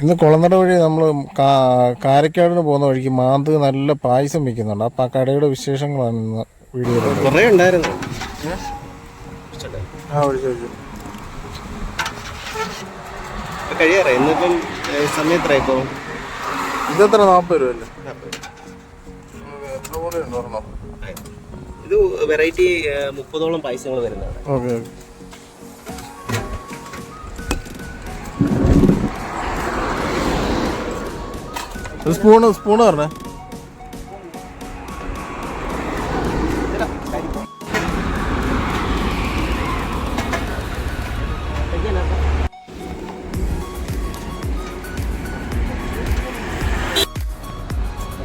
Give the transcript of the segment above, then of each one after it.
ഇന്ന് കുളനട വഴി നമ്മൾ കാരക്കാടിന് പോകുന്ന വഴിക്ക് മാന്ത് നല്ല പായസം വിൽക്കുന്നുണ്ട് അപ്പം ആ കടയുടെ വിശേഷങ്ങളാണ് ഇന്ന് വീഡിയോ കുറേ ഉണ്ടായിരുന്നു. ആ ഒഴിച്ചു ഒഴിച്ചു. ഇപ്പൊ കഴിയാറേ ഇന്നിപ്പം ഏ, സമയം എത്ര ഇപ്പോ ഇതെത്ര നാൽപ്പത് രൂപ അല്ലേ? ഇത് വെറൈറ്റി മുപ്പതോളം പായസങ്ങൾ വരുന്നതാണ്. Okay okay. ഒരു സ്പൂണ് സ്പൂണ് പറഞ്ഞേ.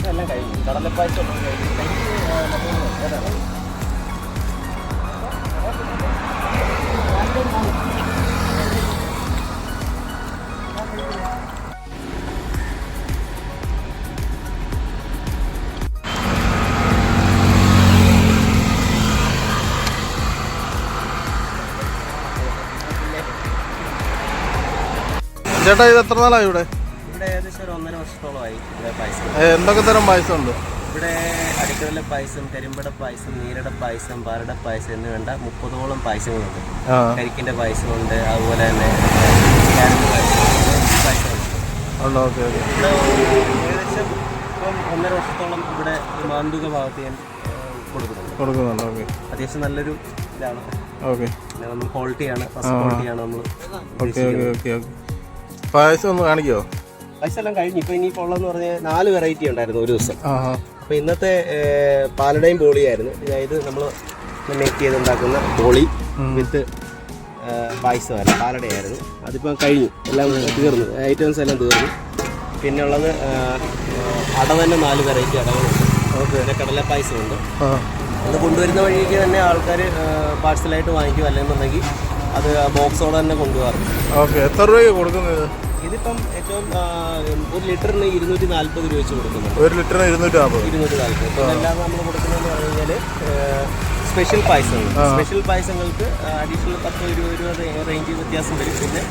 എല്ലാം ചേട്ടാ ഇത് എത്ര നാളായി ഇവിടെ? ഇവിടെ ഏകദേശം ഒരു ഒന്നര വർഷത്തോളമായി ഇവിടെ പായസം. എന്തൊക്കെ തരം പായസം ഉണ്ട് ഇവിടെ അടുക്കളയിലെ പായസം കരിമ്പട പായസം നീരട പായസം പാലട പായസം എന്ന് വേണ്ട മുപ്പതോളം പായസങ്ങളുണ്ട്. കരിക്കിന്റെ പായസം ഉണ്ട് അതുപോലെ തന്നെ പായസമുണ്ട് ഏകദേശം ഇപ്പം ഒന്നര വർഷത്തോളം ഇവിടെ മാന്തുക ഭാഗത്ത് ഞാൻ കൊടുക്കുന്നുണ്ട്. അത്യാവശ്യം നല്ലൊരു ഇതാണ്. ക്വാളിറ്റിയാണ് ഫസ്റ്റ് ക്വാളിറ്റിയാണ് നമ്മൾ പായസം ഒന്ന് കാണിക്കോ? പൈസ എല്ലാം കഴിഞ്ഞു. ഇപ്പൊ ഇനിയിപ്പോൾ ഉള്ളതെന്ന് പറഞ്ഞ നാല് വെറൈറ്റി ഉണ്ടായിരുന്നു ഒരു ദിവസം. അപ്പൊ ഇന്നത്തെ പാലടയും ബോളിയായിരുന്നു. അതായത് നമ്മൾ മേക്ക് ചെയ്തുണ്ടാക്കുന്ന ബോളി വിത്ത് പായസമായിരുന്നു. പാലടയായിരുന്നു. അതിപ്പോൾ കഴിഞ്ഞു. എല്ലാം തീർന്നു. ഐറ്റംസ് എല്ലാം തീർന്നു. പിന്നെ ഉള്ളത് അട തന്നെ നാല് വെറൈറ്റി അടകളുണ്ട്. പിന്നെ കടല പായസമുണ്ട്. ഉണ്ട് അത് കൊണ്ടുവരുന്ന വഴിക്ക് തന്നെ ആൾക്കാർ പാഴ്സലായിട്ട് വാങ്ങിക്കും. അല്ലെന്നുണ്ടെങ്കിൽ അത് ബോക്സോടെ തന്നെ കൊണ്ടുപോകാറുണ്ട് ഓക്കെ എത്ര രൂപയ്ക്ക് കൊടുക്കുന്നത്? ഇതിപ്പം ഏറ്റവും ഒരു ലിറ്ററിന് ഇരുന്നൂറ്റി നാൽപ്പത് രൂപ വെച്ച് കൊടുക്കുന്നത് ഒരു ലിറ്ററിന് ഇരുന്നൂറ്റി നാൽപ്പത് ഇരുന്നൂറ്റി നാൽപ്പത് നമ്മൾ കൊടുക്കുന്നതെന്ന് പറഞ്ഞു കഴിഞ്ഞാൽ സ്പെഷ്യൽ പായസങ്ങൾ. സ്പെഷ്യൽ പായസങ്ങൾക്ക് അഡീഷണൽ പത്ത് ഇരുപത് രൂപ റേ- റേഞ്ച് വ്യത്യാസം വരും. പിന്നെ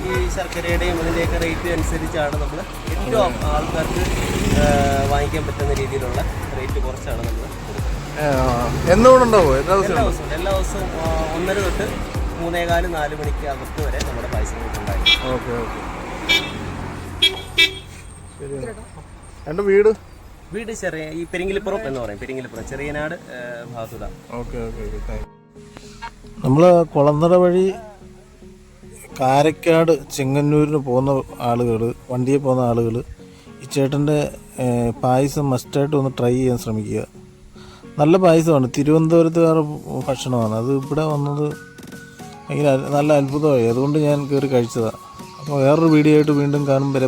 ഈ ശർക്കരയുടെയും ഇതിന്റെയൊക്കെ റേറ്റ് അനുസരിച്ചാണ് നമ്മൾ ഏറ്റവും ആൾക്കാർക്ക് വാങ്ങിക്കാൻ പറ്റുന്ന രീതിയിലുള്ള റേറ്റ് കുറച്ചാണ് നമ്മൾ ഉണ്ടാവോ എല്ലാ ദിവസവും? എല്ലാ ദിവസവും ഒന്നര തൊട്ട് മൂന്നേകാൽ നാല് മണിക്ക് അകത്ത് വരെ നമ്മുടെ പൈസ എന്റെ ഓക്കെ ഓക്കെ. എന്റെ വീട്? വീട് ചെറിയ ഈ പെരിങ്ങിലിപ്പുറം എന്ന് പറയും പെരിങ്ങിലിപ്പുറം ചെറിയനാട് നാട് ഓക്കെ ഓക്കെ നമ്മൾ കുളന്തറ വഴി കാരക്കാട് ചെങ്ങന്നൂരിന് പോകുന്ന ആളുകൾ വണ്ടിയിൽ പോകുന്ന ആളുകൾ ഈ ചേട്ടന്റെ പായസം മസ്റ്റായിട്ട് ഒന്ന് ട്രൈ ചെയ്യാൻ ശ്രമിക്കുക. നല്ല പായസമാണ്. തിരുവനന്തപുരത്തുകാരുടെ ഭക്ഷണമാണ്. അത് ഇവിടെ വന്നത് അ- നല്ല അത്ഭുതമായി. അതുകൊണ്ട് ഞാൻ കയറി കഴിച്ചതാണ് അപ്പോൾ വേറൊരു വീഡിയോ ആയിട്ട് വീണ്ടും കാണും. വരെ